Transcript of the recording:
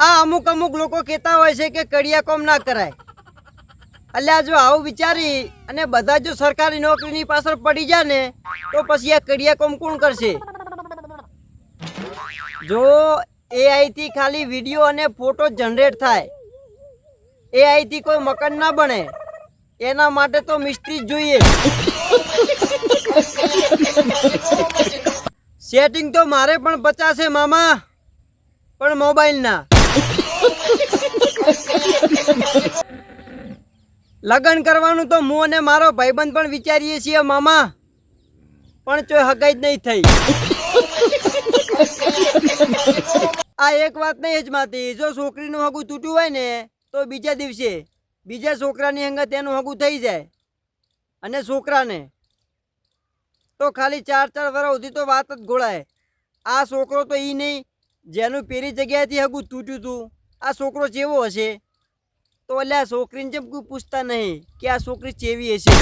આ અમુક અમુક લોકો કહેતા હોય છે કે કડિયા કોમ ના કરાય. અલ્યા જો આવું વિચારી અને બધા જો સરકારી નોકરીની પાછળ પડી જાય ને, તો પછી આ કડિયા કોમ કોણ કરશે? જો એઆઈથી ખાલી વીડિયો અને ફોટો જનરેટ થાય. એઆઈથી કોઈ મકાન ના બને. એના માટે તો મિસ્ત્રી જોઈએ. સેટિંગ તો મારે પણ પચાસે મામા. પણ મોબાઈલ ના. લગ્ન કરવાનું તો હું અને મારો ભાઈબંધ પણ વિચારીએ છીએ, મામા. પણ ચોય હગાઈ જ નહીં થઈ. આ એક વાત નહીં જ માતી. જો છોકરીનું હગું તૂટ્યું હોય ને, તો બીજા દિવસે. બીજા છોકરાની અંગત એનું હગું થઈ જાય. અને છોકરાને. તો ખાલી ચાર ચાર વર્ષ સુધી તો વાત જ ગોળાય. આ છોકરો તો એ નહીં, જેનું પેલી જગ્યાએથી હગું તૂટ્યું હતું આ છોકરો ચેવો હશે? તો અલ્યા છોકરીને જેમ કોઈ પૂછતા નહીં કે આ છોકરી ચેવી હશે?